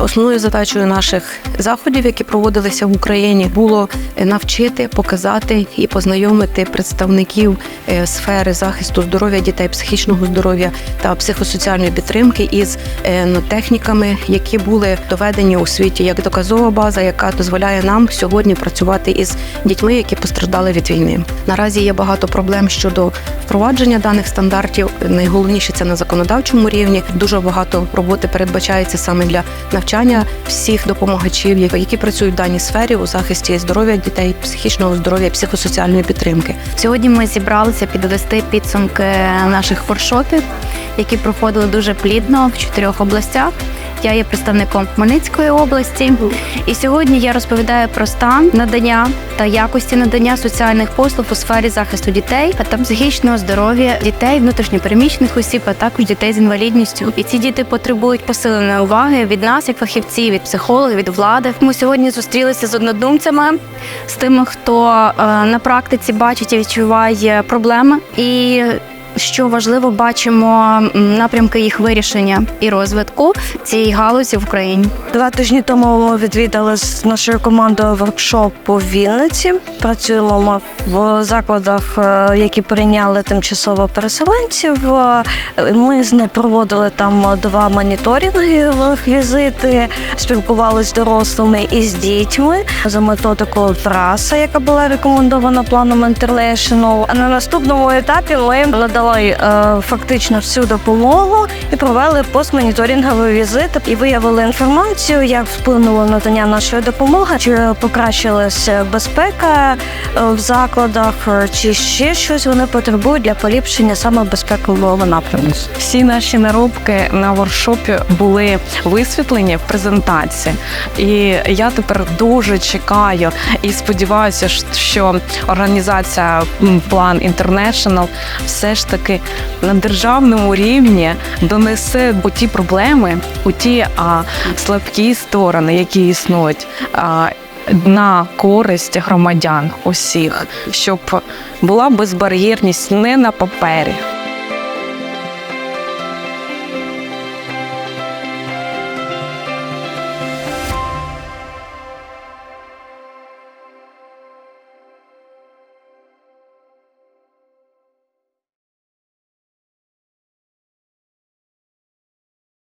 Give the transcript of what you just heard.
Основною задачею наших заходів, які проводилися в Україні, було е, навчити, показати і познайомити представників е, сфери захисту здоров'я дітей, психічного здоров'я та психосоціальної підтримки із е, техніками, які були доведені у світі як доказова база, яка дозволяє нам сьогодні працювати із дітьми, які постраждали від війни. Наразі є багато проблем щодо впровадження даних стандартів. Найголовніше це на законодавчому рівні. Дуже багато роботи передбачається саме для навчання всіх допомагачів, які працюють в даній сфері у захисті здоров'я дітей, психічного здоров'я, психосоціальної підтримки. Сьогодні ми зібралися підвести підсумки наших воркшопів, які проходили дуже плідно в чотирьох областях. Я є представником Хмельницької області, і сьогодні я розповідаю про стан надання та якості надання соціальних послуг у сфері захисту дітей та психічного здоров'я дітей, внутрішньопереміщених осіб, а також дітей з інвалідністю. І ці діти потребують посиленої уваги від нас, як фахівців, від психологів, від влади. Ми сьогодні зустрілися з однодумцями, з тими, хто е, на практиці бачить і відчуває проблеми і. Що важливо, бачимо напрямки їх вирішення і розвитку цієї галузі в Україні. Два тижні тому ми відвідали з нашою командою воркшоп у Вінниці. Працюємо в закладах, е, які прийняли тимчасово переселенців. Е, Ми з проводили там два моніторингових візити, спілкувалися з дорослими і з дітьми за методикою ТРАСа, яка була рекомендована планом International. А на наступному етапі ми надали е, фактично всю допомогу і провели постмоніторинговий візит і виявили інформацію, як вплинуло надання нашої допомоги, чи покращилася безпека е, в закладах, е, чи ще щось вони потребують для поліпшення саме безпекового напрямку. Всі наші наробки на воркшопі були висвітлені в презентації, і я тепер дуже чекаю і сподіваюся, що організація План International все ж таки на державному рівні донесе у ті проблеми, у ті а, слабкі сторони, які існують. А, на користь громадян усіх, щоб була безбар'єрність не на папері,